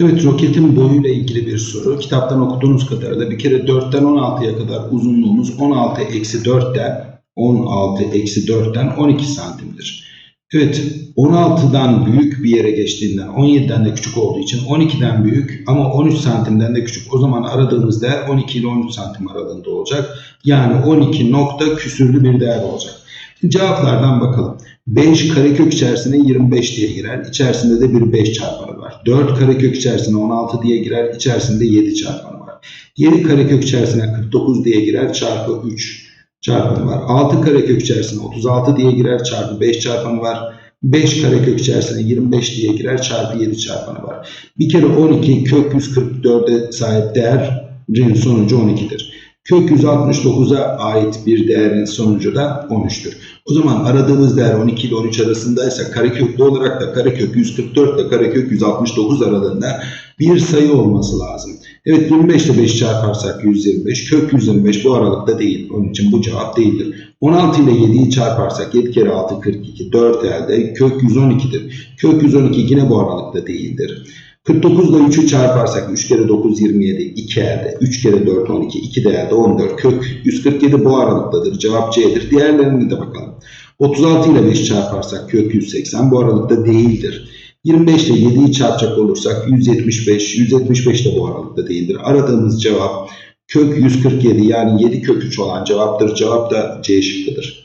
Evet, roketin boyuyla ilgili bir soru. Kitaptan okuduğunuz kadarıyla bir kere 4'ten 16'ya kadar uzunluğumuz 16 eksi 4'ten 16 eksi 4'ten 12 santimdir. Evet, 16'dan büyük bir yere geçtiğinden 17'den de küçük olduğu için 12'den büyük ama 13 santimden de küçük. O zaman aradığımız değer 12 ile 13 santim aralığında olacak. Yani 12 nokta küsürlü bir değer olacak. Cevaplardan bakalım. 5 karekök içerisine 25 diye girer. İçerisinde de bir 5 çarpanı var. 4 karekök içerisine 16 diye girer. İçerisinde 7 çarpanı var. 7 karekök içerisine 49 diye girer. Çarpı 3 çarpanı var. 6 karekök içerisine 36 diye girer. Çarpı 5 çarpanı var. 5 karekök içerisine 25 diye girer. Çarpı 7 çarpanı var. Bir kere 12 kök 144'e sahip değerin sonucu 12'dir. Kök 169'a ait bir değerin sonucu da 13'tür. O zaman aradığımız değer 12 ile 13 arasındaysa kareköklü olarak da karekök 144 ile karekök 169 aralığında bir sayı olması lazım. Evet 25 ile 5 çarparsak 125. Kök 125 bu aralıkta değil. Onun için bu cevap değildir. 16 ile 7'yi çarparsak 7 kere 6 42. 4 elde. Kök 112'dir. Kök 112 yine bu aralıkta değildir. 49 ile 3'ü çarparsak 3 kere 9 27 2 elde 3 kere 4 12 2 de elde 14 kök 147 bu aralıktadır cevap C'dir diğerlerine de bakalım 36 ile 5 çarparsak kök 180 bu aralıkta değildir 25 ile 7'yi çarpacak olursak 175 175 de bu aralıkta değildir. Aradığımız cevap kök 147 yani 7 kök 3 olan cevaptır. Cevap da C şıkkıdır